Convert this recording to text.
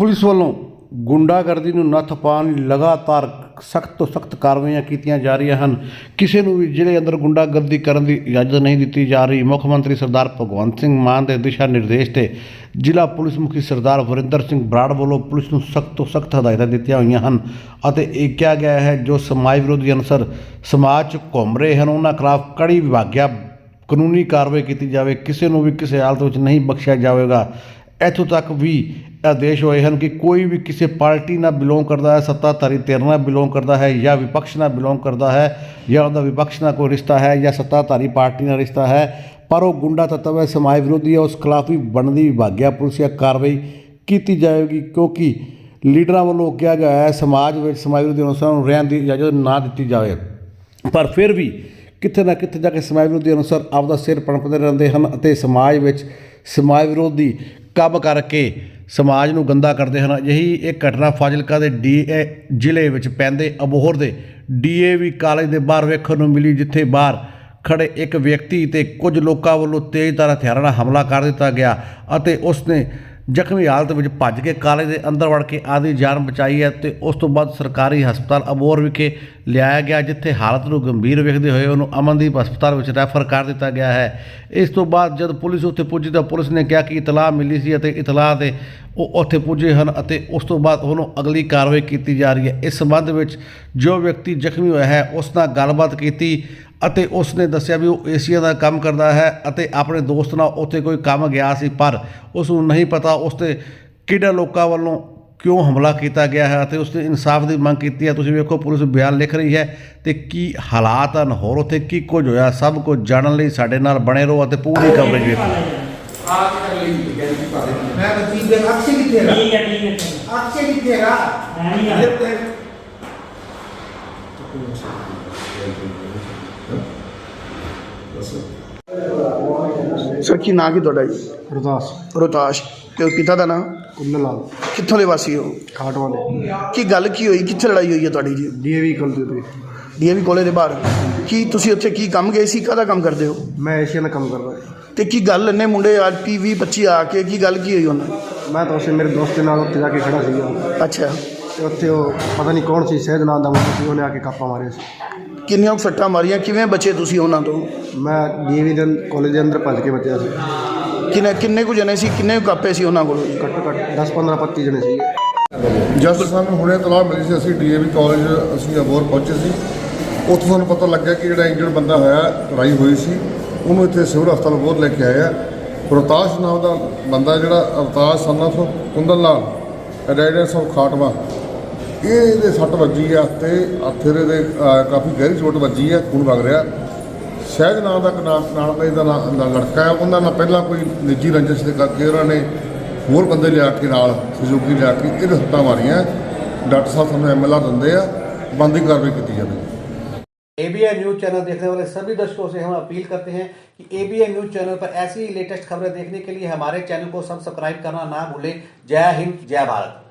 Police ਵੱਲੋਂ ਗੁੰਡਾਗਰਦੀ ਨੂੰ ਨੱਥ ਪਾਉਣ ਲਈ ਲਗਾਤਾਰ ਸਖਤ ਤੋਂ ਸਖਤ ਕਾਰਵਾਈਆਂ ਕੀਤੀਆਂ ਜਾ ਰਹੀਆਂ ਹਨ। ਕਿਸੇ ਨੂੰ ਵੀ ਜ਼ਿਲ੍ਹੇ ਅੰਦਰ ਗੁੰਡਾਗਰਦੀ ਕਰਨ ਦੀ ਇਜਾਜ਼ਤ ਨਹੀਂ ਦਿੱਤੀ ਜਾ ਰਹੀ। ਮੁੱਖ ਮੰਤਰੀ ਸਰਦਾਰ ਭਗਵੰਤ ਸਿੰਘ ਮਾਨ ਦੇ ਦਿਸ਼ਾ ਨਿਰਦੇਸ਼ ਤੇ ਜ਼ਿਲ੍ਹਾ ਪੁਲਿਸ ਮੁਖੀ ਸਰਦਾਰ ਵਰਿੰਦਰ ਸਿੰਘ ਬਰਾੜ ਵੱਲੋਂ ਪੁਲਿਸ ਨੂੰ ਸਖਤ ਤੋਂ ਸਖਤ ਹਦਾਇਤਾਂ ਦਿੱਤੀਆਂ ਹੋਈਆਂ ਹਨ ਅਤੇ ਇਹ ਕਿਹਾ ਗਿਆ ਹੈ, ਜੋ ਸਮਾਜ ਵਿਰੋਧੀ ਅਨਸਰ ਸਮਾਜ 'ਚ ਘੁੰਮ ਰਹੇ ਹਨ, ਉਹਨਾਂ ਖਿਲਾਫ ਕੜੀ ਵਿਭਾਗਿਆ ਕਾਨੂੰਨੀ ਕਾਰਵਾਈ ਕੀਤੀ ਜਾਵੇ। ਕਿਸੇ ਨੂੰ ਵੀ ਕਿਸੇ ਹਾਲਤ ਵਿੱਚ ਨਹੀਂ ਬਖਸ਼ਿਆ ਜਾਵੇਗਾ। ਇੱਥੋਂ ਤੱਕ ਵੀ ਆਦੇਸ਼ ਹੋਏ ਹਨ ਕਿ ਕੋਈ ਵੀ ਕਿਸੇ ਪਾਰਟੀ ਨਾਲ ਬਿਲੋਂਗ ਕਰਦਾ ਹੈ, ਸੱਤਾਧਾਰੀ ਧਿਰ ਨਾਲ ਬਿਲੋਂਗ ਕਰਦਾ ਹੈ ਜਾਂ ਵਿਪਕਸ਼ ਨਾਲ ਬਿਲੋਂਗ ਕਰਦਾ ਹੈ ਜਾਂ ਉਹਦਾ ਵਿਪਕਸ਼ ਨਾਲ ਕੋਈ ਰਿਸ਼ਤਾ ਹੈ ਜਾਂ ਸੱਤਾਧਾਰੀ ਪਾਰਟੀ ਨਾਲ ਰਿਸ਼ਤਾ ਹੈ, ਪਰ ਉਹ ਗੁੰਡਾ ਤੱਤਵ ਹੈ ਸਮਾਜ ਵਿਰੋਧੀ ਹੈ, ਉਸ ਖਿਲਾਫ ਵੀ ਬਣਦੀ ਵਿਭਾਗਿਆ ਪੁਲਿਸੀਆ ਕਾਰਵਾਈ ਕੀਤੀ ਜਾਏਗੀ ਕਿਉਂਕਿ ਲੀਡਰਾਂ ਵੱਲੋਂ ਕਿਹਾ ਗਿਆ ਹੈ, ਸਮਾਜ ਵਿੱਚ ਸਮਾਜ ਵਿਰੋਧੀ ਅਨਸਰਾਂ ਨੂੰ ਰਹਿਣ ਦੀ ਇਜਾਜ਼ਤ ਨਾ ਦਿੱਤੀ ਜਾਵੇ। ਪਰ ਫਿਰ ਵੀ ਕਿੱਥੇ ਨਾ ਕਿੱਥੇ ਜਾ ਕੇ ਸਮਾਜ ਵਿਰੋਧੀ ਅਨੁਸਾਰ ਆਪਦਾ ਸਿਰ ਪਣਪਦੇ ਰਹਿੰਦੇ ਹਨ ਅਤੇ ਸਮਾਜ ਵਿੱਚ ਸਮਾਜ ਵਿਰੋਧੀ ਕੰਮ ਕਰਕੇ ਸਮਾਜ ਨੂੰ ਗੰਦਾ ਕਰਦੇ ਹਨ। ਅਜਿਹੀ ਇਹ ਘਟਨਾ ਫਾਜ਼ਿਲਕਾ ਦੇ ਡੀਏ ਜ਼ਿਲ੍ਹੇ ਵਿੱਚ ਪੈਂਦੇ ਅਬੋਹਰ ਦੇ ਡੀਏਵੀ ਕਾਲਜ ਦੇ ਬਾਹਰ ਵੇਖਣ ਨੂੰ ਮਿਲੀ, ਜਿੱਥੇ ਬਾਹਰ ਖੜੇ ਇੱਕ ਵਿਅਕਤੀ ਤੇ ਕੁਝ ਲੋਕਾਂ ਵੱਲੋਂ ਤੇਜ਼ਧਾਰ ਹਥਿਆਰਾਂ ਨਾਲ ਹਮਲਾ ਕਰ ਦਿੱਤਾ ਗਿਆ ਅਤੇ ਉਸ ਨੇ ਜ਼ਖਮੀ ਹਾਲਤ ਵਿੱਚ ਭੱਜ ਕੇ ਕਾਲਜ ਦੇ ਅੰਦਰ ਵੜ ਕੇ ਆਦੀ ਜਾਨ ਬਚਾਈ ਹੈ ਤੇ ਉਸ ਤੋਂ ਬਾਅਦ ਸਰਕਾਰੀ ਹਸਪਤਾਲ ਅਬੋਰ ਵਿਖੇ ਲਿਆਇਆ ਗਿਆ, ਜਿੱਥੇ ਹਾਲਤ ਨੂੰ ਗੰਭੀਰ ਵੇਖਦੇ ਹੋਏ ਉਹਨੂੰ ਅਮਨਦੀਪ ਹਸਪਤਾਲ ਵਿੱਚ ਰੈਫਰ ਕਰ ਦਿੱਤਾ ਗਿਆ ਹੈ। ਇਸ ਤੋਂ ਬਾਅਦ ਜਦ ਪੁਲਿਸ ਉੱਥੇ ਪੁੱਜੀ ਤਾਂ ਪੁਲਿਸ ਨੇ ਕਿਹਾ ਕਿ ਇਤਲਾਹ ਮਿਲੀ ਸੀ ਅਤੇ ਇਤਲਾਹ ਦੇ ਉਹ ਉੱਥੇ ਪੁੱਜੇ ਹਨ ਅਤੇ ਉਸ ਤੋਂ ਬਾਅਦ ਉਹਨੂੰ ਅਗਲੀ ਕਾਰਵਾਈ ਕੀਤੀ ਜਾ ਰਹੀ ਹੈ। ਇਸ ਸੰਬੰਧ ਵਿੱਚ ਜੋ ਵਿਅਕਤੀ ਜ਼ਖਮੀ ਹੋਇਆ ਹੈ, ਉਸ ਨਾਲ ਗੱਲਬਾਤ ਕੀਤੀ ਅਤੇ ਉਸ ਨੇ ਦੱਸਿਆ ਵੀ ਉਹ ਏਸੀਆ ਦਾ ਕੰਮ ਕਰਦਾ ਹੈ ਅਤੇ ਆਪਣੇ ਦੋਸਤ ਨਾਲ ਉੱਥੇ ਕੋਈ ਕੰਮ ਗਿਆ ਸੀ ਪਰ ਉਸ ਨੂੰ ਨਹੀਂ ਪਤਾ ਉਸ ਤੇ ਕਿਹੜਾ ਲੋਕਾਂ ਵੱਲੋਂ ਕਿਉਂ ਹਮਲਾ ਕੀਤਾ ਗਿਆ ਹੈ ਅਤੇ ਉਸ ਨੇ ਇਨਸਾਫ ਦੀ ਮੰਗ ਕੀਤੀ ਹੈ। ਤੁਸੀਂ ਵੇਖੋ ਪੁਲਿਸ ਬਿਆਨ ਲਿਖ ਰਹੀ ਹੈ ਤੇ ਕੀ ਹਾਲਾਤ ਹਨ ਹੋਰ ਉੱਥੇ ਕੀ ਕੁਝ ਹੋਇਆ ਸਭ ਕੁਝ ਜਾਣਨ ਲਈ ਸਾਡੇ ਨਾਲ ਬਣੇ ਰਹੋ ਅਤੇ ਪੂਰੀ ਕਵਰੇਜ ਵੇਖੋ। ਮੈਂ ਬੱਚੀ ਦੇ ਅਕਸ਼ੇ ਕਿੱਥੇ ਰਾ ਠੀਕ ਹੈ ਠੀਕ ਹੈ ਚਲੋ। ਅਕਸ਼ੇ ਕਿੱਥੇ ਰਾ ਮੈਂ ਨਹੀਂ ਆ ਇਹ ਤੇ ਸਰ ਕੀ ਨਾਂ ਕੀ ਤੁਹਾਡਾ ਜੀ? ਰਦਾਸ। ਰੋਤਾਸ਼ ਤੇ ਪਿਤਾ ਦਾ ਨਾਂ? ਕੁੱਲ ਲਾਲ ਕਿੱਥੋਂ ਦੇ ਵਾਸੀ ਹੋ? ਖਾਟ ਵਾਲੇ ਕੀ ਗੱਲ ਕੀ ਹੋਈ? ਕਿੱਥੇ ਲੜਾਈ ਹੋਈ ਹੈ ਤੁਹਾਡੀ ਜੀ? ਡੀਏਵੀ ਕੋਲ ਦੇ ਤੇ ਡੀਏਵੀ ਕਾਲਜ ਦੇ ਬਾਹਰ। ਕੀ ਤੁਸੀਂ ਉੱਥੇ ਕੀ ਕੰਮ ਗਏ ਸੀ? ਕਾਹਦਾ ਕੰਮ ਕਰਦੇ ਹੋ? ਮੈਂ ਏਸ਼ੀਆ ਦਾ ਕੰਮ ਕਰਦਾ ਤੇ ਕੀ ਗੱਲ ਇੰਨੇ ਮੁੰਡੇ ਅੱਜ ਪੀ 20 25 ਆ ਕੇ ਕੀ ਗੱਲ ਕੀ ਹੋਈ ਉਹਨਾਂ ਮੈਂ ਤਾਂ ਉਸੇ ਮੇਰੇ ਦੋਸਤ ਦੇ ਨਾਲ ਉੱਥੇ ਜਾ ਕੇ ਖੜਾ ਸੀਗਾ। ਅੱਛਾ। ਤੇ ਉੱਥੇ ਉਹ ਪਤਾ ਨਹੀਂ ਕੌਣ ਸੀ ਸਹਿਜ ਨਾਂ ਦਾ ਮੁੰਡਾ ਸੀ ਉਹਨੇ ਆ ਕੇ ਕਾਪਾ ਮਾਰਿਆ ਸੀ। ਕਿੰਨੀਆਂ ਕੁ ਸੱਟਾਂ ਮਾਰੀਆਂ? ਕਿਵੇਂ ਬਚੇ ਤੁਸੀਂ ਉਹਨਾਂ ਤੋਂ? ਮੈਂ ਡੀਏਵੀ ਦੇ ਕਾਲਜ ਦੇ ਅੰਦਰ ਭੱਜ ਕੇ ਬਚਿਆ ਸੀ। ਕਿੰਨੇ ਕਿੰਨੇ ਕੁ ਜਣੇ ਸੀ? ਕਿੰਨੇ ਕੁ ਕਾਪੇ ਸੀ ਉਹਨਾਂ ਕੋਲ? ਘੱਟੋ ਘੱਟ 10 15 25 ਜਣੇ ਸੀਗੇ ਜਦ ਸਾਨੂੰ ਹੁਣੇ ਤਲਾਹ ਮਿਲੀ ਸੀ ਅਸੀਂ ਡੀਏਵੀ ਕਾਲਜ ਅਸੀਂ ਅਬੋਰ ਪਹੁੰਚੇ ਸੀ। ਉੱਥੋਂ ਸਾਨੂੰ ਪਤਾ ਲੱਗਿਆ ਕਿ ਜਿਹੜਾ ਇੰਜਰਡ ਬੰਦਾ ਹੋਇਆ ਲੜਾਈ ਹੋਈ ਸੀ। ਉਹਨੂੰ ਇੱਥੇ ਸਿਵਲ ਹਸਪਤਾਲ ਅਬੋਰ ਲੈ ਕੇ ਆਇਆ। ਰੋਤਾਸ਼ ਨਾਮ ਦਾ ਬੰਦਾ ਜਿਹੜਾ ਅਵਤਾਰ ਸੰਨਾ ਤੋਂ ਕੁੰਦਨ ਲਾਲ ਰੈਜ਼ੀਡੈਂਸ ਆਫ ਖਾਟਵਾ। ਇਹ ਇਹਦੇ ਸੱਟ ਵੱਜੀ ਆ ਤੇ ਹੱਥੇਰੇ ਦੇ ਅਹ, ਕਾਫੀ ਗਹਿਰੀ ਚੋਟ ਵੱਜੀ ਆ ਖੂਨ ਵਗ ਰਿਹਾ ਸਹਿਜ ਨਾਮ ਦਾ ਇੱਕ ਨਾਮ ਨਾਲ ਦਾ ਇਹਦਾ ਨਾਂ- ਦਾ ਲੜਕਾ ਹੈ ਉਹਨਾਂ ਨਾਲ ਪਹਿਲਾਂ ਕੋਈ ਨਿੱਜੀ ਰੰਜਿਸ਼ ਦੇ ਕਰਕੇ ਉਹਨਾਂ ਨੇ ਹੋਰ ਬੰਦੇ ਲਿਆ ਕੇ ਨਾਲ ਸਹਿਯੋਗੀ ਲਿਆ ਕੇ ਇਹਦੇ ਸੱਟਾਂ ਮਾਰੀਆਂ ਡਾਕਟਰ ਸਾਹਿਬ ਸਾਨੂੰ ਐਮਐਲਆਰ ਦਿੰਦੇ ਆ ਬੰਦੀ ਕਾਰਵਾਈ ਕੀਤੀ ਜਾਵੇ एबीएन न्यूज चैनल देखने वाले सभी दर्शकों से हम अपील करते हैं कि एबीएन न्यूज चैनल पर ऐसी ही लेटेस्ट खबरें देखने के लिए हमारे चैनल को सब्सक्राइब करना ना भूलें जय हिंद जय भारत